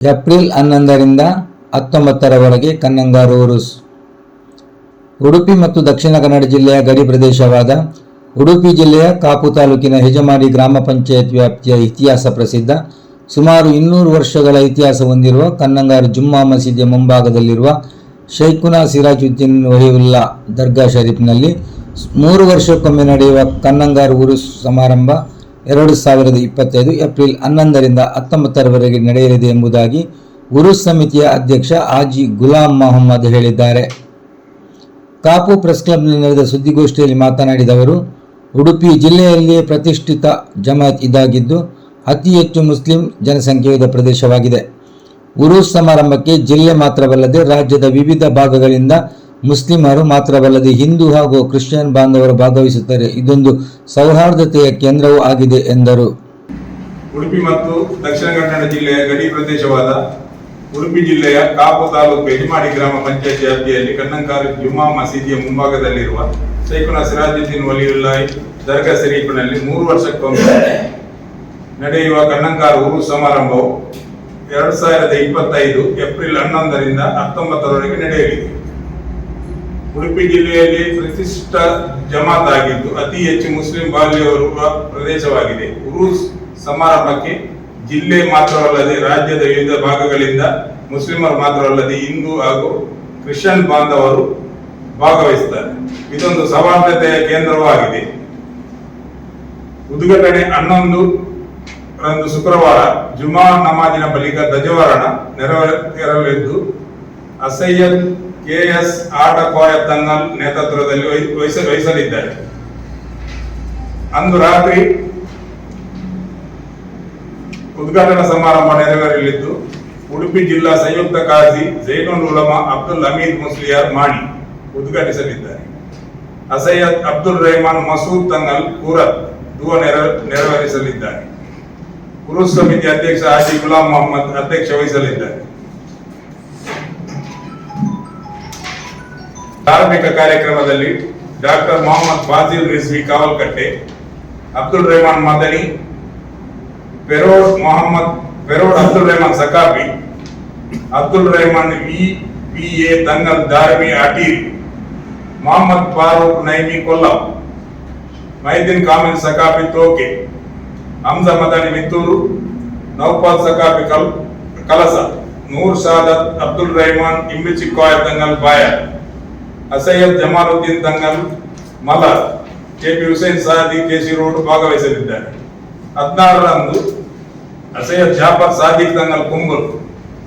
April ಹನ್ನೊಂದರಿಂದ ಹತ್ತೊಂಬತ್ತರವರೆಗೆ ಕನ್ನಂಗಾರು ಉರುಸ್ ಉಡುಪಿ ಮತ್ತು ದಕ್ಷಿಣ ಕನ್ನಡ ಜಿಲ್ಲೆಯ ಗಡಿ ಪ್ರದೇಶವಾದ ಉಡುಪಿ ಜಿಲ್ಲೆಯ ಕಾಪು ತಾಲೂಕಿನ ಹೆಜಮಾಡಿ ಗ್ರಾಮ ಪಂಚಾಯತ್ ವ್ಯಾಪ್ತಿಯ ಇತಿಹಾಸ ಪ್ರಸಿದ್ಧ. ಸುಮಾರು ಇನ್ನೂರು ವರ್ಷಗಳ ಇತಿಹಾಸ ಹೊಂದಿರುವ ಕನ್ನಂಗಾರು ಜುಮ್ಮಾ ಮಸೀದಿಯ ಮುಂಭಾಗದಲ್ಲಿರುವ ಶೈಖುನಾ ಸಿರಾಜುದ್ದೀನ್ ವಹಿವುಲ್ಲಾ ದರ್ಗಾ ಶರೀಫ್ನಲ್ಲಿ ಮೂರು ವರ್ಷಕ್ಕೊಮ್ಮೆ ನಡೆಯುವ ಕನ್ನಂಗಾರು ಉರುಸ್ ಸಮಾರಂಭ ಎರಡು ಸಾವಿರದ ಇಪ್ಪತ್ತೈದು ಏಪ್ರಿಲ್ ಹನ್ನೊಂದರಿಂದ ಹತ್ತೊಂಬತ್ತರವರೆಗೆ ನಡೆಯಲಿದೆ ಎಂಬುದಾಗಿ ಉರುಸ್ ಸಮಿತಿಯ ಅಧ್ಯಕ್ಷ ಆಜಿ ಗುಲಾಂ ಮೊಹಮ್ಮದ್ ಹೇಳಿದ್ದಾರೆ. ಕಾಪು ಪ್ರೆಸ್ ಕ್ಲಬ್ನಲ್ಲಿ ನಡೆದ ಸುದ್ದಿಗೋಷ್ಠಿಯಲ್ಲಿ ಮಾತನಾಡಿದ ಅವರು, ಉಡುಪಿ ಜಿಲ್ಲೆಯಲ್ಲಿಯೇ ಪ್ರತಿಷ್ಠಿತ ಜಮಾತ್ ಇದಾಗಿದ್ದು, ಅತಿ ಹೆಚ್ಚು ಮುಸ್ಲಿಂ ಜನಸಂಖ್ಯೆಯಿದ ಪ್ರದೇಶವಾಗಿದೆ. ಉರುಸ್ ಸಮಾರಂಭಕ್ಕೆ ಜಿಲ್ಲೆ ಮಾತ್ರವಲ್ಲದೆ ರಾಜ್ಯದ ವಿವಿಧ ಭಾಗಗಳಿಂದ ಮುಸ್ಲಿಮರು ಮಾತ್ರವಲ್ಲದೆ ಹಿಂದೂ ಹಾಗೂ ಕ್ರಿಶ್ಚಿಯನ್ ಬಾಂಧವರು ಭಾಗವಹಿಸುತ್ತಾರೆ. ಇದೊಂದು ಸೌಹಾರ್ದತೆಯ ಕೇಂದ್ರವೂ ಆಗಿದೆ ಎಂದರು. ಉಡುಪಿ ಮತ್ತು ದಕ್ಷಿಣ ಕನ್ನಡ ಜಿಲ್ಲೆಯ ಗಡಿ ಪ್ರದೇಶವಾದ ಉಡುಪಿ ಜಿಲ್ಲೆಯ ಕಾಪು ತಾಲೂಕು ಯಜಮಾಡಿ ಗ್ರಾಮ ಪಂಚಾಯತ್ ವ್ಯಾಪ್ತಿಯಲ್ಲಿ ಕನ್ನಂಕಾರು ಜುಮಾ ಮಸೀದಿಯ ಮುಂಭಾಗದಲ್ಲಿರುವ ಸೈಕುನ ಸಿರಾಜುದ್ದೀನ್ ವಲಿಯುಲ್ಲಾಯ್ ದರ್ಗಾ ಶರೀಫ್ನಲ್ಲಿ ಮೂರು ವರ್ಷಕ್ಕೊಮ್ಮೆ ನಡೆಯುವ ಕಣ್ಣಂಕಾರ ಉರು ಸಮಾರಂಭವು ಎರಡು ಸಾವಿರದ ಇಪ್ಪತ್ತೈದು ಏಪ್ರಿಲ್ ಹನ್ನೊಂದರಿಂದ ಹತ್ತೊಂಬತ್ತರವರೆಗೆ ನಡೆಯಲಿದೆ. ಉಡುಪಿ ಜಿಲ್ಲೆಯಲ್ಲಿ ಪ್ರತಿಷ್ಠ ಜಮಾತ್ ಆಗಿದ್ದು ಅತಿ ಹೆಚ್ಚು ಮುಸ್ಲಿಂ ಬಾಲ್ಯವರು ಪ್ರದೇಶವಾಗಿದೆ. ಉರುಸ್ ಸಮಾರಂಭಕ್ಕೆ ಜಿಲ್ಲೆ ಮಾತ್ರವಲ್ಲದೆ ರಾಜ್ಯದ ವಿವಿಧ ಭಾಗಗಳಿಂದ ಮುಸ್ಲಿಮರು ಮಾತ್ರವಲ್ಲದೆ ಹಿಂದೂ ಹಾಗೂ ಕ್ರಿಶ್ಚಿಯನ್ ಬಾಂಧವರು ಭಾಗವಹಿಸುತ್ತಾರೆ. ಇದೊಂದು ಸಮಾನತೆಯ ಕೇಂದ್ರವೂ ಆಗಿದೆ. ಉದ್ಘಾಟನೆ ಹನ್ನೊಂದು ರಂದು ಶುಕ್ರವಾರ ಜುಮಾ ನಮಾಜಿನ ಬಳಿಕ ಧ್ವಜವರಣ ನೆರವೇರಲಿದ್ದು ಅಸಯ್ಯದ್ ಕೆಎಸ್ ಆಟ ಕೋಯ ತಂಗಲ್ ನೇತೃತ್ವದಲ್ಲಿ ವಹಿ- ವಹಿಸ, ವಹಿಸಲಿದ್ದಾರೆ. ಅಂದು ರಾತ್ರಿ ಉದ್ಘಾಟನಾ ಸಮಾರಂಭ ನೆರವೇರಲಿದ್ದು, ಉಡುಪಿ ಜಿಲ್ಲಾ ಸಂಯುಕ್ತ ಕಾಜಿ ಜೈನುಲ್ ಉಲಮಾ ಅಬ್ದುಲ್ ಹಮೀದ್ ಮುಸ್ಲಿಯಾರ್ ಮಾಣಿ ಉದ್ಘಾಟಿಸಲಿದ್ದಾರೆ. ಅಸಯ್ಯದ್ ಅಬ್ದುಲ್ ರೆಹಮಾನ್ ಮಸೂದ್ ತಂಗಲ್ ಕೂರತ್ ನೆರ- ನೆರವೇರಿಸಲಿದ್ದಾರೆ. ಉರುಸ್ ಸಮಿತಿ ಅಧ್ಯಕ್ಷ ಹಾಜಿ ಗುಲಾಂ ಮೊಹಮ್ಮದ್ ಅಧ್ಯಕ್ಷ ವಹಿಸಲಿದ್ದಾರೆ. ಧಾರ್ಮಿಕ ಕಾರ್ಯಕ್ರಮದಲ್ಲಿ doctor Mohammed Bazil Rizvi Kavalkatte, Abdul Rehman Madani Ferod Mohammed Ferod Abdul Rehman Saqafi Abdul Rehman V P A Thangal Darimi Ateer Mohammed Farooq Naimi Kollam, Maidin Kamil Saqafi Thoke Hamsa Madani Mittur, Naufal Saqafi Kal, Kalasa, Noor Sadat Abdul Rahman Imbichikoya Thangal ಬಾಯ Assayyid Jamaluddin Thangal Malar KP Hussain Saadi KC road ಭಾಗವಹಿಸಲಿದ್ದಾರೆ. ಹದಿನಾರರಂದು ಅಸಯ್ಯದ್ ಜಾಫರ್ ಸಾದಿಕ್ ತಂಗಲ್ ಕುಂಬುಲ್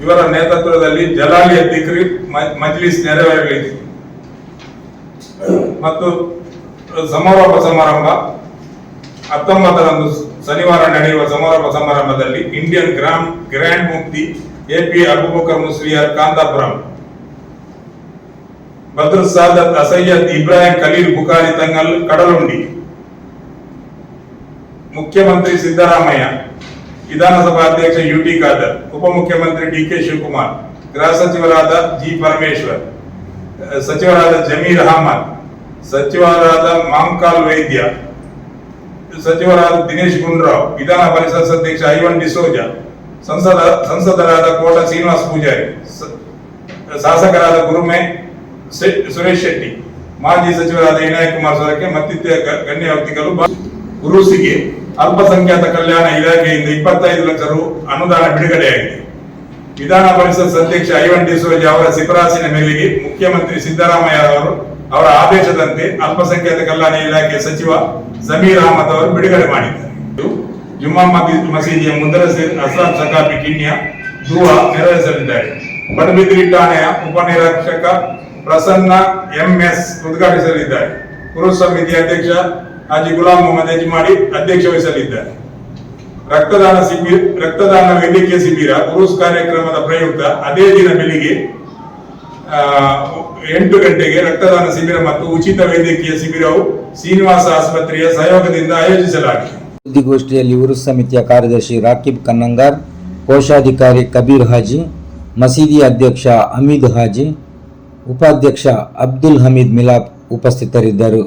ಇವರ ನೇತೃತ್ವದಲ್ಲಿ ಜಲಾಲಿಯ ದಿಕ್ರಿ ಮಜ್ಲಿಸ್ ನೆರವೇರಲಿದೆ. ಮತ್ತು ಸಮಾರೋಪ ಸಮಾರಂಭ ಹತ್ತೊಂಬತ್ತರಂದು ಶನಿವಾರ ನಡೆಯುವ ಸಮಾರೋಪ ಸಮಾರಂಭದಲ್ಲಿ Indian gram grand mufti AP Abubakar Musliyar Kanthapuram Badr Saadat Assayyid Ibrahim Khaleel Bukhari Thangal Kadalundi. ಮುಖ್ಯಮಂತ್ರಿ ಸಿದ್ದರಾಮಯ್ಯ, ವಿಧಾನಸಭಾ ಅಧ್ಯಕ್ಷ ಯು ಟಿ ಖಾದರ್ ಉಪಮುಖ್ಯಮಂತ್ರಿ ಡಿ ಕೆ ಶಿವಕುಮಾರ್, ಗೃಹ ಸಚಿವರಾದ ಜಿ ಪರಮೇಶ್ವರ್, ಸಚಿವರಾದ ಜಮೀರ್ ಅಹಮದ್, ಸಚಿವರಾದ ಮಾಂಕಾಲ್ ವೈದ್ಯ, ಸಚಿವರಾದ ದಿನೇಶ್ ಗುಂಡ್ರಾವ್, ವಿಧಾನ ಪರಿಷತ್ ಅಧ್ಯಕ್ಷ ಐವನ್ ಡಿಸೋಜ, ಸಂಸದ ಸಂಸದರಾದ ಕೋಟ ಶ್ರೀನಿವಾಸ್ ಪೂಜಾರಿ ಶಾಸಕರಾದ ಗುರುಮೆ ಸುರೇಶ್ ಶೆಟ್ಟಿ, ಮಾಜಿ ಸಚಿವರಾದ ವಿನಾಯಕ್ ಕುಮಾರ್ ಸೊರಕೆ ಮತ್ತಿತರ ಗಣ್ಯ ವ್ಯಕ್ತಿಗಳು ಉರುಸಿಗೆ ಅಲ್ಪಸಂಖ್ಯಾತ ಕಲ್ಯಾಣ ಇಲಾಖೆಯಿಂದ ಇಪ್ಪತ್ತೈದು ಲಕ್ಷ ರು ಅನುದಾನ ಬಿಡುಗಡೆಯಾಗಿದೆ. ವಿಧಾನ ಪರಿಷತ್ ಅಧ್ಯಕ್ಷ ಐವನ್ ಡಿಸೋಜ ಅವರ ಶಿಫಾರಸಿನ ಮೇರೆಗೆ ಮುಖ್ಯಮಂತ್ರಿ ಸಿದ್ದರಾಮಯ್ಯ ಅವರು ಅವರ ಆದೇಶದಂತೆ ಅಲ್ಪಸಂಖ್ಯಾತ ಕಲ್ಯಾಣ ಇಲಾಖೆ ಸಚಿವ ಜಮೀರ್ ಅಹಮದ್ ಅವರು ಬಿಡುಗಡೆ ಮಾಡಿದ್ದಾರೆ. ಜುಮ್ಮಾ ಮಸೀದ್- ಮಸೀದಿಯ ಮುಂದರ ಅಸ್ಲಾಂ ಸಕಾಫಿ ಕಿಣ್ಯ ದುವಾ ನೆರವೇರಿಸಲಿದ್ದಾರೆ. ಪಡುಬಿದ್ರಿ ಠಾಣೆಯ ಉಪನಿರೀಕ್ಷಕ ಪ್ರಸನ್ನ ಎಂಎಸ್ ಉದ್ಘಾಟಿಸಲಿದ್ದಾರೆ. ಕುರುಸ್ ಸಮಿತಿ ಅಧ್ಯಕ್ಷ ಹಾಜಿ ಗುಲಾಂ ಮೊಹಮ್ಮದ್ ಯಜಮಾಡಿ ಅಧ್ಯಕ್ಷ ವಹಿಸಲಿದ್ದಾರೆ. ರಕ್ತದಾನ ಶಿಬಿರ, ರಕ್ತದಾನ ವೈದ್ಯಕೀಯ ಶಿಬಿರ ಕುರುಸ್ ಕಾರ್ಯಕ್ರಮದ ಪ್ರಯುಕ್ತ ಅದೇ ದಿನ ಬೆಳಿಗ್ಗೆ ಎಂಟು ಗಂಟೆಗೆ ರಕ್ತದಾನ ಶಿಬಿರ ಮತ್ತು ಉಚಿತ ವೈದ್ಯಕೀಯ ಶಿಬಿರವು ಶ್ರೀನಿವಾಸ ಆಸ್ಪತ್ರೆಯ ಸಹಯೋಗದಿಂದ ಆಯೋಜಿಸಲಾಗಿದೆ. ಸುದ್ದಿಗೋಷ್ಠಿಯಲ್ಲಿ ಉರುಸ್ ಸಮಿತಿಯ ಕಾರ್ಯದರ್ಶಿ ರಾಕಿಬ್ ಕನ್ನಂಗಾರ್, ಕೋಶಾಧಿಕಾರಿ ಕಬೀರ್ ಹಾಜಿ ಮಸೀದಿ ಅಧ್ಯಕ್ಷ ಅಮೀದ್ ಹಾಜಿ ಉಪಾಧ್ಯಕ್ಷ ಅಬ್ದುಲ್ ಹಮೀದ್ ಮಿಲಾಬ್ ಉಪಸ್ಥಿತರಿದ್ದರು.